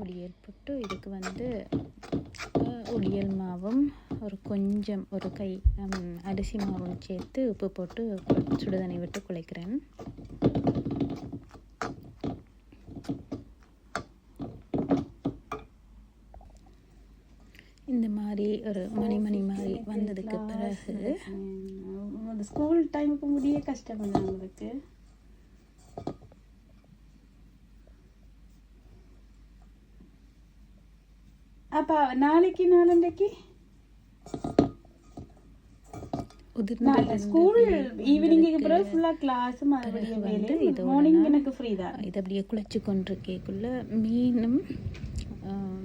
ஒடியல் போட்டு இதுக்கு வந்து ஒடியல் மாவும் ஒரு கொஞ்சம் ஒரு கை அரிசி மாவும் சேர்த்து உப்பு போட்டு சுடுதண்ணி விட்டு குழைக்கிறேன். இந்த மாதிரி ஒரு மணி மணி மாதிரி வந்ததுக்கு பிறகு அந்த ஸ்கூல் டைமுக்கு முடிய கஷ்டம் அவங்களுக்கு அப்பா நாளைக்கு ஸ்கூல் பிறகு ஃபுல்லாக கிளாஸ் மறுபடியும் வேலை இதோட மார்னிங் நான் எனக்கு ஃப்ரீ தான் இது அப்படியே குழைச்சி கொண்டிருக்கேக்குள்ள மீனும்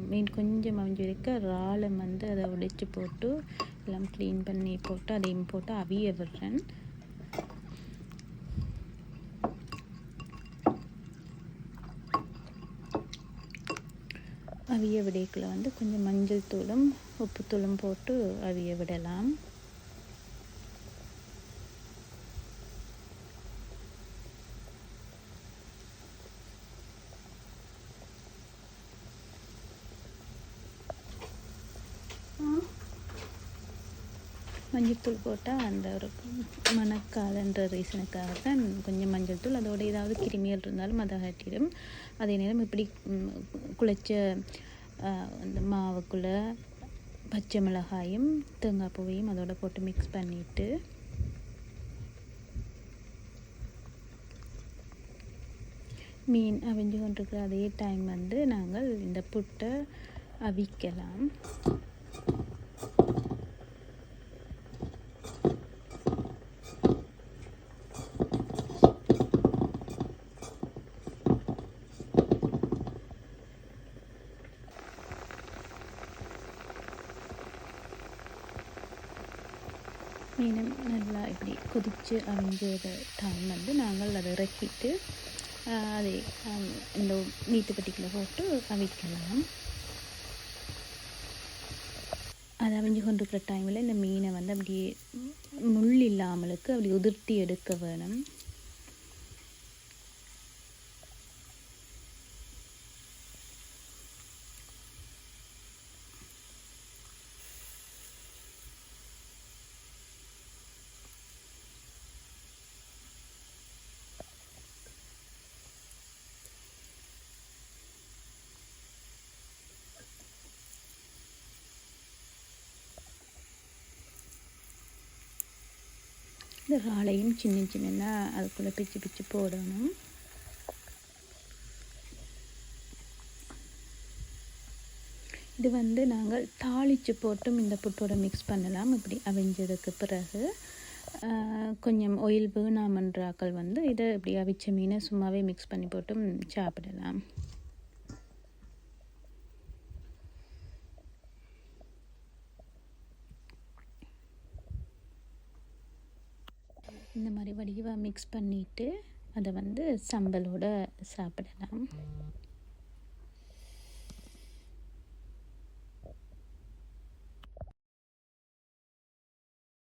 மீன் கொஞ்சம் அவிஞ்சு வைக்க இறாலும் வந்து அதை உடைச்சு போட்டு எல்லாம் க்ளீன் பண்ணி போட்டு அதையும் போட்டு அவிய விடுறேன் அவிய விடைக்குள்ளே வந்து கொஞ்சம் மஞ்சள் தூளும் உப்புத்தூளும் போட்டு அவிய விடலாம். மஞ்சள்தூள் போட்டால் அந்த ஒரு மணக்காதுன்ற ரீசனுக்காக தான் கொஞ்சம் மஞ்சள் தூள் அதோட ஏதாவது கிருமிகள் இருந்தாலும் அதை அகற்றிடும் அதே நேரம் இப்படி குளிச்ச குழைச்ச அந்த மாவுக்குள்ளே பச்சை மிளகாயும் தேங்காய் பூவையும் அதோட போட்டு மிக்ஸ் பண்ணிவிட்டு மீன் அவிஞ்சு கொண்டிருக்கிற அதே டைம் வந்து நாங்கள் இந்த புட்டை அவிக்கலாம். மீனும் நல்லா இப்படி கொதித்து அவிஞ்ச டைம் வந்து நாங்கள் அதை இறக்கிட்டு அதை இந்த மீத்துப்பட்டிக்குள்ள போட்டு அவிக்கலாம். அது அவிஞ்சு கொண்டிருக்கிற டைமில் இந்த மீனை வந்து அப்படியே முள் இல்லாமலுக்கு அப்படி உதிர்த்தி எடுக்க வேணும். இந்த இறாலையும் சின்ன சின்னதாக அதுக்குள்ளே பிச்சு பிச்சு போடணும். இது வந்து நாங்கள் தாளித்து போட்டும் இந்த புட்டோட மிக்ஸ் பண்ணலாம். இப்படி அவிஞ்சதுக்கு பிறகு கொஞ்சம் ஒயில் வேணாமன்றாக்கள் வந்து இதை இப்படி அவிச்ச மீனை சும்மாவே மிக்ஸ் பண்ணி போட்டும் சாப்பிடலாம். இந்த மாதிரி வடிவாக மிக்ஸ் பண்ணிவிட்டு அதை வந்து சம்பலோடு சாப்பிடலாம்.